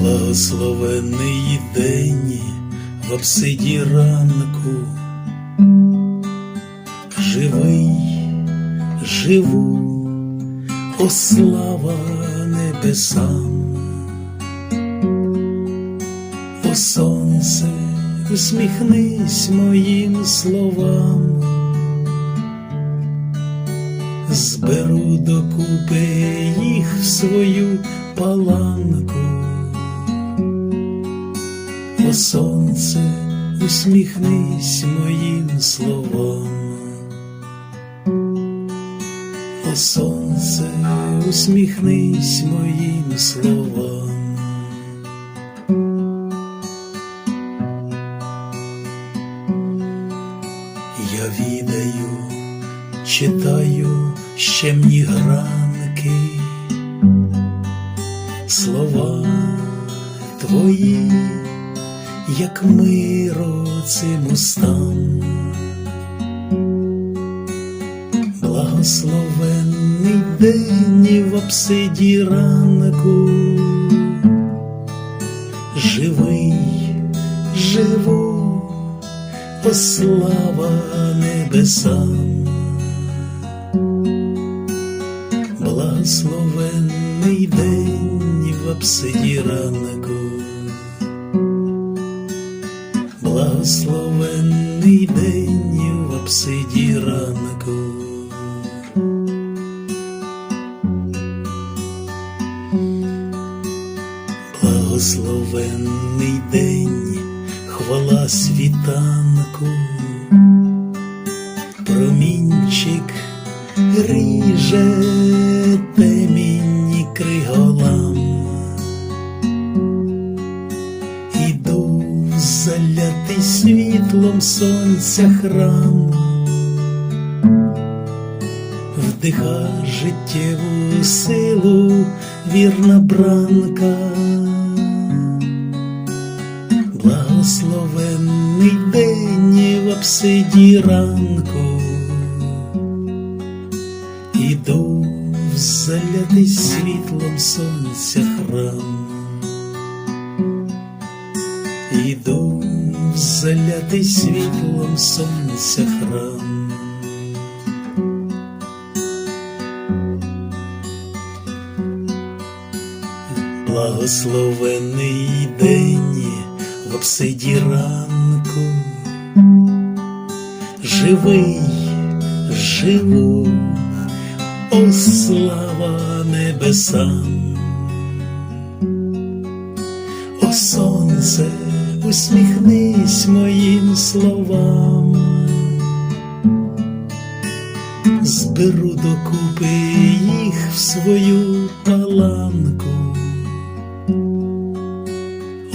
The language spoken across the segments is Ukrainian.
Благословений день в обсиді ранку, живий, живу, о слава небесам, о сонце, усміхнись моїм словам, зберу докупи їх в свою паланку. О сонце, усміхнись моїм словам. О сонце, усміхнись моїм словам. Я відаю, читаю щемні гранки, слова твої, як миро цим устам. Благословенний день і в обсиді ранку, живий, живу, о слава небесам. Благословенний день в обсиді ранку. Благословенний день в обсиді ранку. Благословенний день, хвала світанку, промінчик ріже залятий світлом сонця храм, вдиха життєву силу, вірна бранка. Благословенний день в обсиді ранку, іду в залятий світлом сонця храм. Іду залятий світлом сонця храм. Благословений день в обсиді ранку, живий, живу, о слава небесам. О сонце, усміхнись моїм словам, зберу докупи їх в свою паланку.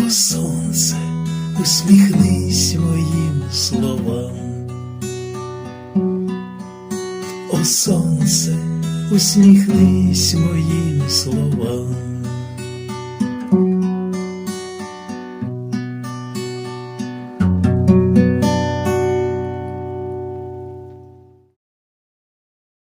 О сонце, усміхнись моїм словам. О сонце, усміхнись моїм словам.